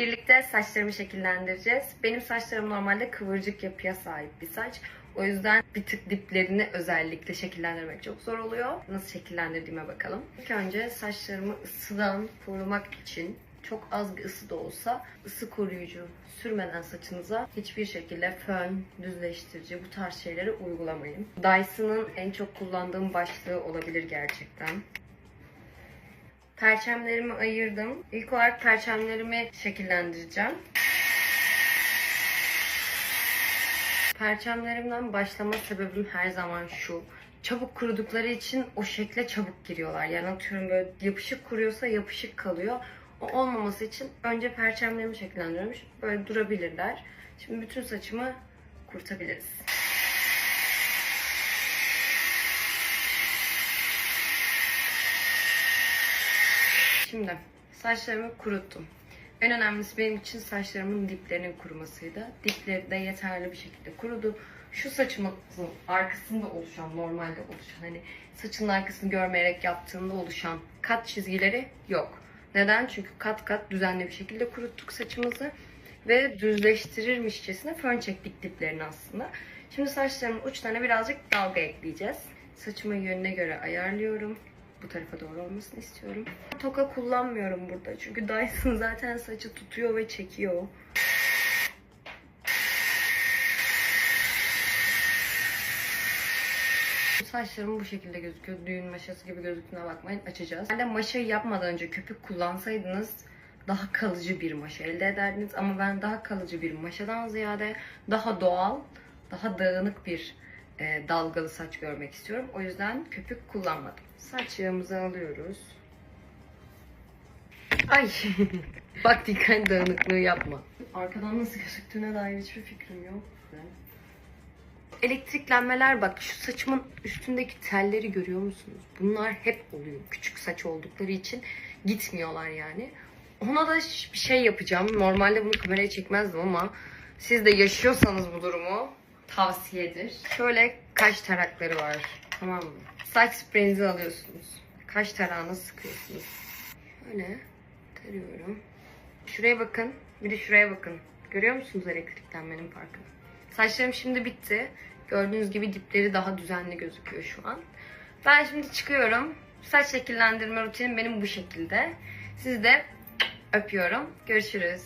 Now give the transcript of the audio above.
Birlikte saçlarımı şekillendireceğiz. Benim saçlarım normalde kıvırcık yapıya sahip bir saç. O yüzden bir tık diplerini özellikle şekillendirmek çok zor oluyor. Nasıl şekillendirdiğime bakalım. İlk önce saçlarımı ısıdan korumak için çok az bir ısı da olsa ısı koruyucu sürmeden saçınıza hiçbir şekilde fön, düzleştirici bu tarz şeyleri uygulamayın. Dyson'ın en çok kullandığım başlığı olabilir gerçekten. Perçemlerimi ayırdım. İlk olarak perçemlerimi şekillendireceğim. Perçemlerimden başlama sebebim her zaman şu. Çabuk kurudukları için o şekle çabuk giriyorlar. Yani atıyorum böyle yapışık kuruyorsa yapışık kalıyor. O olmaması için önce perçemlerimi şekillendiriyorum. Böyle durabilirler. Şimdi bütün saçımı kurutabiliriz. Şimdi saçlarımı kuruttum. En önemlisi benim için saçlarımın diplerinin kurumasıydı. Dipleri de yeterli bir şekilde kurudu. Şu saçımın arkasında oluşan, normalde oluşan, hani saçın arkasını görmeyerek yaptığında oluşan kat çizgileri yok. Neden? Çünkü kat kat düzenli bir şekilde kuruttuk saçımızı ve düzleştirirmişçesine fön çektik diplerini aslında. Şimdi saçlarımın uçlarına birazcık dalga ekleyeceğiz. Saçımın yönüne göre ayarlıyorum. Bu tarafa doğru olmasını istiyorum. Toka kullanmıyorum burada. Çünkü Dyson zaten saçı tutuyor ve çekiyor. Saçlarım bu şekilde gözüküyor. Düğün maşası gibi gözüktüğüne bakmayın. Açacağız. Ben de maşayı yapmadan önce köpük kullansaydınız daha kalıcı bir maşa elde ederdiniz. Ama ben daha kalıcı bir maşadan ziyade daha doğal, daha dağınık bir e, dalgalı saç görmek istiyorum. O yüzden köpük kullanmadım. Saç yağımızı alıyoruz. Ay! Bak dikkat dağınıklığı yapma. Arkadan nasıl gözüktüğüne dair hiçbir fikrim yok. Elektriklenmeler bak şu saçımın üstündeki telleri görüyor musunuz? Bunlar hep oluyor. Küçük saç oldukları için gitmiyorlar yani. Ona da bir şey yapacağım. Normalde bunu kameraya çekmezdim ama siz de yaşıyorsanız bu durumu tavsiyedir. Şöyle kaş tarakları var. Tamam mı? Saç spreyinizi alıyorsunuz. Kaş tarağına sıkıyorsunuz. Böyle tarıyorum. Şuraya bakın. Bir de şuraya bakın. Görüyor musunuz elektriklenmenin farkını? Saçlarım şimdi bitti. Gördüğünüz gibi dipleri daha düzenli gözüküyor şu an. Ben şimdi çıkıyorum. Saç şekillendirme rutinim benim bu şekilde. Siz de öpüyorum. Görüşürüz.